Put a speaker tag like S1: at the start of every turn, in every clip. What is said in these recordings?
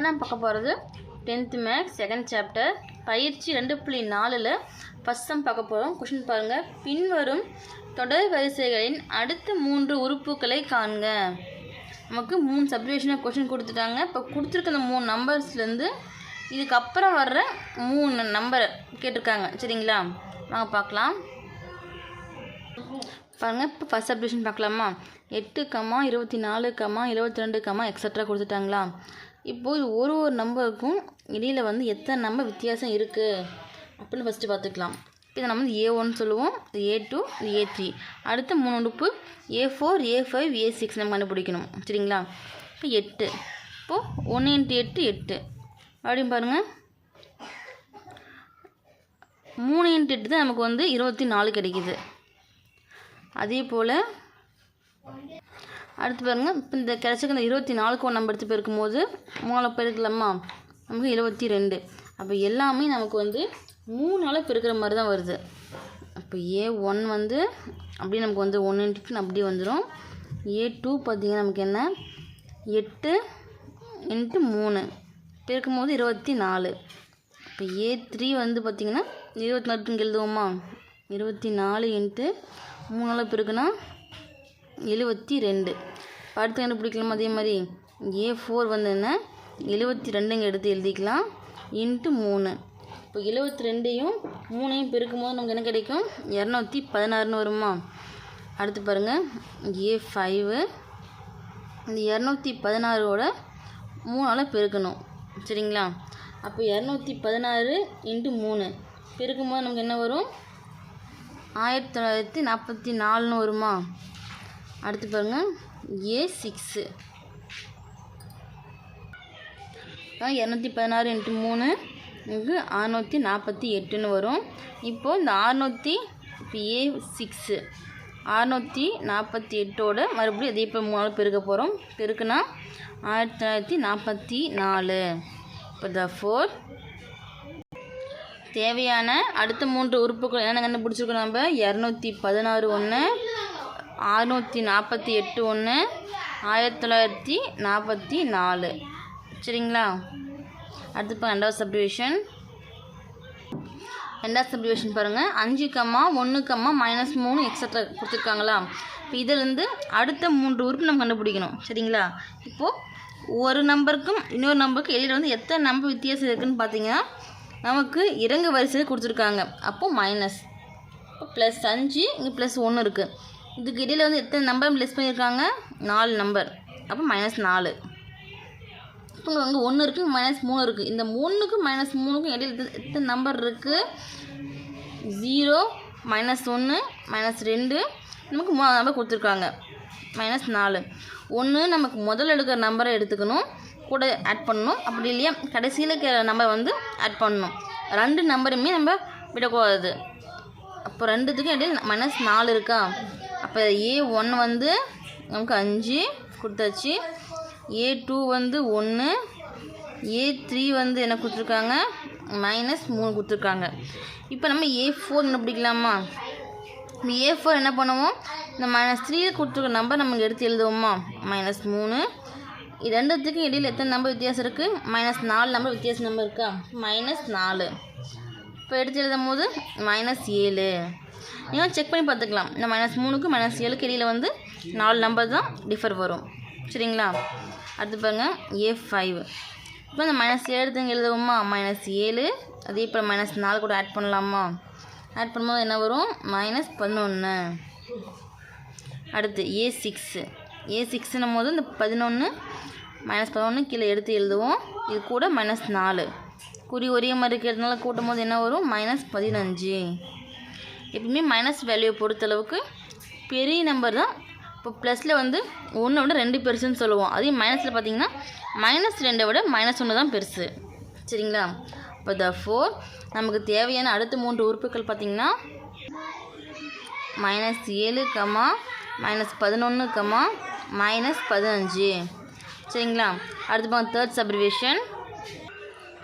S1: இப்போ நான் பார்க்க போகிறது டென்த்து மேக்ஸ் செகண்ட் சாப்டர் பயிற்சி ரெண்டு புள்ளி நாலில் ஃபஸ்ட் சம் பார்க்க போகிறோம் கொஷின் பாருங்கள் பின்வரும் தொடர் வரிசைகளின் அடுத்த மூன்று உறுப்புகளை காண்க. நமக்கு மூணு சப்டிவிஷனாக கொஷின் கொடுத்துட்டாங்க. இப்போ கொடுத்துருக்க அந்த மூணு நம்பர்ஸ்லேருந்து இதுக்கப்புறம் வர்ற மூணு நம்பரை கேட்டிருக்காங்க. சரிங்களா? வாங்க பார்க்கலாம். பாருங்கள் இப்போ ஃபஸ்ட் சப்டிவிஷன் பார்க்கலாமா? எட்டு கம்மா இருபத்தி நாலு கம்மா இருபத்தி ரெண்டு கம்மா எக்ஸட்ரா கொடுத்துட்டாங்களா? இப்போது ஒரு ஒரு நம்பருக்கும் இடையில் வந்து எத்தனை நம்பர் வித்தியாசம் இருக்குது அப்படின்னு ஃபஸ்ட்டு பார்த்துக்கலாம். இப்போ இதை நம்ம வந்து ஏ ஒன் சொல்லுவோம். ஏ டூ ஏ த்ரீ அடுத்து மூணு உடுப்பு A four A five A six நம்ம கண்டுபிடிக்கணும். சரிங்களா? இப்போ எட்டு. இப்போது ஒன்று இன்ட்டு எட்டு எட்டு. அப்படின்னு பாருங்கள் மூணு இன்ட்டு எட்டு தான் நமக்கு வந்து இருபத்தி நாலு கிடைக்குது. அதே போல் அடுத்து பாருங்கள் இப்போ இந்த கிடச்சிக்க இந்த இருபத்தி நாலுக்கு ஒன்று நம்ம எடுத்து பெருக்கும்போது மூணு பெருக்கலாமா? நமக்கு இருபத்தி ரெண்டு அப்போ எல்லாமே நமக்கு வந்து மூணால் பெருக்கிற மாதிரி தான் வருது. அப்போ ஏ ஒன் வந்து அப்படியே நமக்கு வந்து ஒன்று இன்ட்டு அப்படியே வந்துடும் ஏ டூ பார்த்திங்கன்னா நமக்கு என்ன? எட்டு இன்ட்டு மூணு. பெருக்கும் போது இருபத்தி நாலு இப்போ ஏ த்ரீ வந்து பார்த்திங்கன்னா இருபத்தி நாலு எழுதுவோமா இருபத்தி நாலு இன்ட்டு மூணால் பெருக்குனா எழுபத்தி ரெண்டு அடுத்து கண்டுபிடிக்கலாம் அதே மாதிரி. ஏ ஃபோர் வந்ததுன்னா எழுபத்தி ரெண்டுங்க எடுத்து எழுதிக்கலாம். இன்ட்டு மூணு. இப்போ எழுபத்தி ரெண்டையும் மூணையும் பெருக்கும்போது நமக்கு என்ன கிடைக்கும்? இரநூத்தி பதினாறுன்னு வருமா? அடுத்து பாருங்கள் ஏ ஃபைவு. இந்த இரநூத்தி பதினாறோட மூணால் பெருக்கணும். சரிங்களா? அப்போ இரநூத்தி பதினாறு இன்ட்டு மூணு. பெருக்கும்போது நமக்கு என்ன வரும்? ஆயிரத்தி தொள்ளாயிரத்தி நாற்பத்தி நாலுன்னு வருமா? அடுத்து பாருங்கள் ஏ சிக்ஸு இரநூத்தி பதினாறு இன்ட்டு மூணு. இங்கு அறநூற்றி நாற்பத்தி எட்டுன்னு வரும். இப்போது இந்த அறநூற்றி இப்போ ஏ சிக்ஸு அறநூற்றி நாற்பத்தி எட்டோட மறுபடியும் அதே இப்போ மூணு பெருக்க போகிறோம் பெருக்குனா ஆயிரத்தி தொள்ளாயிரத்தி நாற்பத்தி நாலு. இப்போ த ஃபோர் தேவையான அடுத்த மூன்று உறுப்புகள் என்னென்ன கண்டுபிடிச்சிருக்கோம் நம்ம? இரநூத்தி பதினாறு ஒன்று அறுநூற்றி நாற்பத்தி எட்டு ஒன்று ஆயிரத்தி தொள்ளாயிரத்தி நாற்பத்தி நாலு. சரிங்களா? அடுத்து இப்போ ரெண்டாவது சப்டிவிஷன் ரெண்டாவது சப்டிவிஷன் பாருங்கள் அஞ்சு கம்மா ஒன்று கம்மா மைனஸ் மூணு எக்ஸட்ரா கொடுத்துருக்காங்களா? இப்போ இதிலேருந்து அடுத்த மூன்று உறுப்பு நம்ம கண்டுபிடிக்கணும். சரிங்களா? இப்போது ஒரு நம்பருக்கும் இன்னொரு நம்பருக்கும் இடையில வந்து எத்தனை நம்பர் வித்தியாசம் இருக்குதுன்னு பார்த்தீங்கன்னா நமக்கு இறங்கு வரிசையில் கொடுத்துருக்காங்க. அப்போது மைனஸ் இப்போ ப்ளஸ் அஞ்சு இங்கே ப்ளஸ் ஒன்று இருக்குது இதுக்கு இடையில் வந்து எத்தனை நம்பர் லெஸ் பண்ணியிருக்காங்க? நாலு நம்பர் அப்போ மைனஸ் நாலு. இப்போ அங்கே ஒன்று இருக்குது மைனஸ் மூணு இருக்குது இந்த மூணுக்கும் மைனஸ் மூணுக்கும் இடையில் எத்தனை- எத்தனை நம்பர் இருக்குது ஜீரோ மைனஸ் ஒன்று மைனஸ் ரெண்டு. நமக்கு மூணு நம்பர் கொடுத்துருக்காங்க. மைனஸ் நாலு. ஒன்று நமக்கு முதல்ல எடுக்கிற நம்பரை எடுத்துக்கணும். கூட ஆட் பண்ணணும். அப்படி இல்லையா? கடைசியில் இருக்கிற நம்பர் வந்து ஆட் பண்ணணும். ரெண்டு நம்பருமே நம்ம விடக்கூடாது. அப்போ ரெண்டுத்துக்கும் இடையில் மைனஸ் நாலு இருக்கா? அப்போ ஏ ஒன் வந்து நமக்கு அஞ்சு கொடுத்தாச்சு. ஏ டூ வந்து ஒன்று ஏ த்ரீ வந்து என்ன கொடுத்துருக்காங்க? மைனஸ் மூணு கொடுத்துருக்காங்க. இப்போ நம்ம ஏ ஃபோர் கண்டுபிடிக்கலாமா? ஏ ஃபோர் என்ன பண்ணுவோம்? இந்த மைனஸ் த்ரீயில் கொடுத்துருக்க நம்பர் நமக்கு எடுத்து எழுதுவோமா? மைனஸ் மூணு. ரெண்டுத்துக்கும் இடையில் எத்தனை நம்பர் வித்தியாசம் இருக்குது மைனஸ் நாலு நம்பர் வித்தியாசம் நம்பர் இருக்கா? மைனஸ் நாலு. இப்போ எடுத்து எழுதும் போது மைனஸ் ஏழு. நீங்கள் செக் பண்ணி பார்த்துக்கலாம். இந்த மைனஸ் மூணுக்கு மைனஸ் ஏழுக்கு இடையில் வந்து நாலு நம்பர் தான் டிஃபர் வரும். சரிங்களா? அடுத்து பாருங்கள் ஏ ஃபைவ் இப்போ இந்த மைனஸ் ஏழு எடுத்து எழுதுவோமா? மைனஸ் ஏழு. அதே இப்போ மைனஸ் நாலு கூட ஆட் பண்ணலாமா? ஆட் பண்ணும்போது என்ன வரும்? மைனஸ் பதினொன்று அடுத்து ஏ சிக்ஸு ஏ சிக்ஸுன்னும் போது இந்த பதினொன்று மைனஸ் பதினொன்று கீழே எடுத்து எழுதுவோம். இது கூட மைனஸ் நாலு. குறி ஒரே மாதிரி இருக்கிறதுனால கூட்டும் போது என்ன வரும்? மைனஸ் பதினஞ்சு. எப்பவுமே மைனஸ் வேல்யூ பொறுத்தளவுக்கு பெரிய நம்பர் தான். இப்போ ப்ளஸில் வந்து ஒன்றை விட ரெண்டு பெருசுன்னு சொல்லுவோம். அதே மைனஸில் பார்த்தீங்கன்னா மைனஸ் ரெண்டை விட மைனஸ் ஒன்று தான் பெருசு. சரிங்களா? இப்போ த ஃபோர் நமக்கு தேவையான அடுத்த மூன்று உறுப்புகள் பார்த்திங்கன்னா மைனஸ் ஏழு கமா மைனஸ் பதினொன்று கமா மைனஸ் பதினஞ்சு. சரிங்களா? அடுத்து பாருங்க தேர்ட் சப்ரிவேஷன்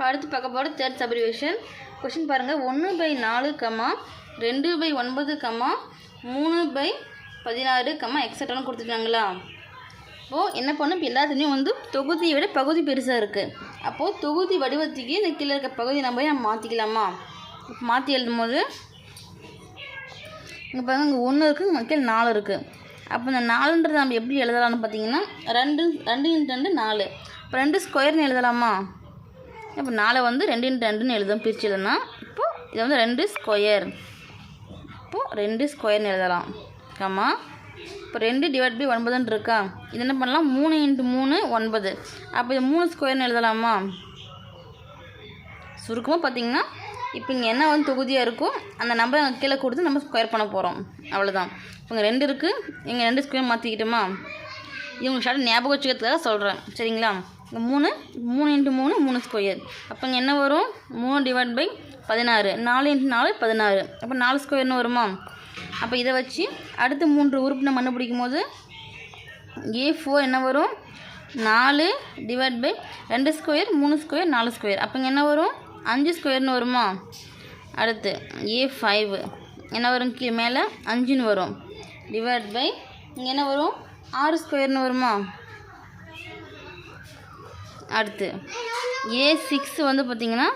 S1: அடுத்து பார்க்க போகிற தேர்ட் சப்ரிவேஷன் கொஷின் பாருங்கள் ஒன்று பை நாலு கமா ரெண்டு பை ஒன்பது கம்மா மூணு பை பதினாறு கமா எக்ஸட்ரான்னு கொடுத்துருக்காங்களா இப்போது என்ன பண்ணும்? இப்போ எல்லாத்துலேயும் வந்து தொகுதியை விட பகுதி பெருசாக இருக்குது அப்போது தொகுதி வடிவத்துக்கு இந்த கீழே இருக்க பகுதி நம்ம நம்ம மாற்றிக்கலாமா இப்போ மாற்றி எழுதும் போது இங்கே பாருங்கள் இங்கே ஒன்று இருக்குது இங்கே கீழே நாலு இருக்குது அப்போ இந்த நாலுன்றது நம்ம எப்படி எழுதலாம்னு பார்த்தீங்கன்னா ரெண்டு ரெண்டு இன்ட்டு ரெண்டு நாலு. இப்போ ரெண்டு ஸ்கொயர்னு எழுதலாமா? இப்போ நாளை வந்து ரெண்டு இன்ட்டு ரெண்டுன்னு எழுதும். பிரிச்சு எழுதுனா இப்போது இது வந்து ரெண்டு ஸ்கொயர் இப்போது ரெண்டு ஸ்கொயர்னு எழுதலாம். ஆமா இப்போ ரெண்டு டிவைட் பை ஒன்பதுன்னு இருக்கா? இது என்ன பண்ணலாம்? மூணு இன்ட்டு மூணு ஒன்பது. அப்போ இது மூணு ஸ்கொயர்னு எழுதலாமா? சுருக்கமாக பார்த்தீங்கன்னா இப்போ இங்கே என்ன வந்து தொகுதியாக இருக்கோ அந்த நம்பரை அங்கே கீழே கொடுத்து நம்ம ஸ்கொயர் பண்ண போகிறோம் அவ்வளோதான் இப்போ இங்கே ரெண்டு இருக்குது இங்கே ரெண்டு ஸ்கொயர் மாற்றிக்கிட்டோமா இவங்க ஷார்ட் ஞாபகம் வச்சுக்கிறதுக்காக சொல்கிறேன் சரிங்களா? இங்கே மூணு மூணு இன்ட்டு மூணு மூணு ஸ்கொயர் அப்போ இங்கே என்ன வரும்? மூணு டிவைட் பை பதினாறு. நாலு இன்ட்டு நாலு பதினாறு. அப்போ நாலு ஸ்கொயர்னு வருமா? அப்போ இதை வச்சு அடுத்த மூன்று உறுப்பு நம்ம கண்டுபிடிக்கும் போது ஏ ஃபோர் என்ன வரும்? நாலு டிவைட் பை ரெண்டு ஸ்கொயர் மூணு ஸ்கொயர் நாலு ஸ்கொயர் அப்போ இங்கே என்ன வரும்? அஞ்சு ஸ்கொயர்னு வருமா? அடுத்து ஏ ஃபைவ் என்ன வரும் கீழே மேலே? அஞ்சுன்னு வரும். டிவைட் பை இங்கே என்ன வரும்? ஆறு ஸ்கொயர்னு வருமா? அடுத்து. ஏ சிக்ஸ் வந்து பார்த்திங்கன்னா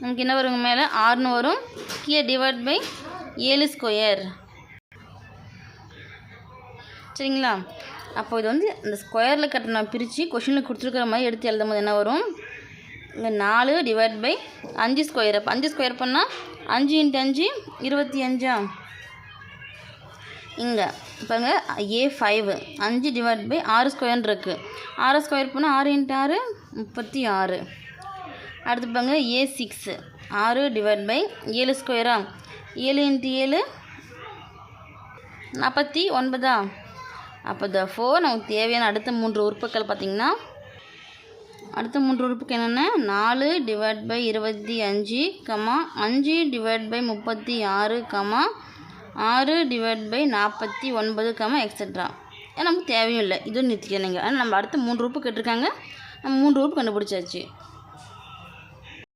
S1: நமக்கு என்ன வருங்க மேலே? ஆறுன்னு வரும். கீழே டிவைட் பை ஏழு ஸ்கொயர் சரிங்களா? அப்போ இது வந்து இந்த ஸ்கொயரில் கட்டின பிரித்து கொஷினில் கொடுத்துருக்குற மாதிரி எடுத்து எழுதும் போது என்ன வரும்? இங்கே நாலு டிவைட் பை அஞ்சு ஸ்கொயர் அப்போ அஞ்சு ஸ்கொயர் பண்ணால் அஞ்சு இன்ட்டு அஞ்சு இருபத்தி அஞ்சா? இங்கே இப்போங்க ஏ ஃபைவ் அஞ்சு டிவைட் பை ஆறு ஸ்கொயர்னு இருக்குது ஆறு ஸ்கொயர் பண்ணால் ஆறு இன்ட்டு ஆறு? முப்பத்தி ஆறு. அடுத்து பாருங்க ஏ சிக்ஸு ஆறு டிவைட் பை ஏழு ஸ்கொயரா ஏழு இன்ட்டு ஏழு நாற்பத்தி ஒன்பதா? அப்போ த ஃபோர் நமக்கு தேவையான அடுத்த மூன்று உறுப்புகள் பார்த்திங்கன்னா அடுத்த மூன்று உறுப்புக்கு என்னென்ன? நாலு டிவைட் பை இருபத்தி அஞ்சு கமா அஞ்சு டிவைட் பை முப்பத்தி ஆறு கமா ஆறு டிவைட் பை நாற்பத்தி ஒன்பது கமா எக்ஸட்ரா நமக்கு தேவையும் இல்லை. இதுவும் நிறுத்திக்கணுங்க ஆனால் நம்ம அடுத்த மூன்று உறுப்பு கேட்டிருக்காங்க. நம்ம மூன்று ரூட் கண்டுபிடிச்சாச்சு.